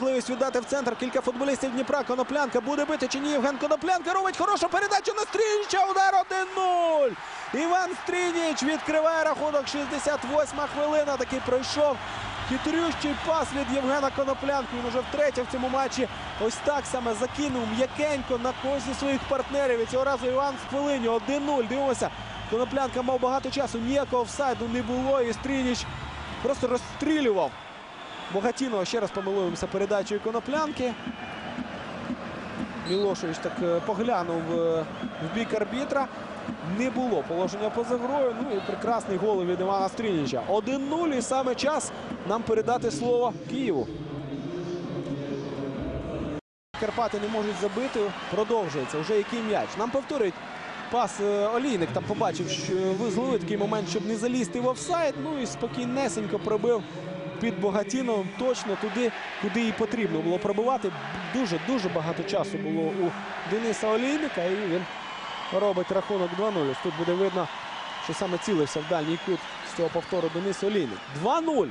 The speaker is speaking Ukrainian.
Можливість віддати в центр кілька футболістів Дніпра. Коноплянка буде бити чи ні? Євген Коноплянка робить хорошу передачу на Стрініча. Удар 1-0. Іван Стрініч відкриває рахунок. 68-ма хвилина. Такий пройшов хитрющий пас від Євгена Коноплянки. Він уже втретє в цьому матчі. Ось так саме закинув м'якенько на когось зі своїх партнерів. І цього разу Іван в хвилині 1-0. Дивимося. Коноплянка мав багато часу. Ніякого офсайду не було. І Стрініч просто розстрілював. Богатінова ще раз помилуємося передачею коноплянки. Мілошевич так е, поглянув е, в бік арбітра. Не було положення поза грою. Ну і прекрасний гол від Івана Стрініча. 1-0 і саме час нам передати слово Києву. Карпати не можуть забити. Продовжується. Вже який м'яч. Нам повторюють пас е, Олійник. Там побачив, що визловив такий момент, щоб не залізти в офсайд. Ну і спокійнесенько пробив під Богатіновим точно туди, куди і потрібно було пробивати. Дуже-дуже багато часу було у Дениса Олійника. І він робить рахунок 2-0. Тут буде видно, що саме цілився в дальній кут з цього повтору Денис Олійник. 2-0.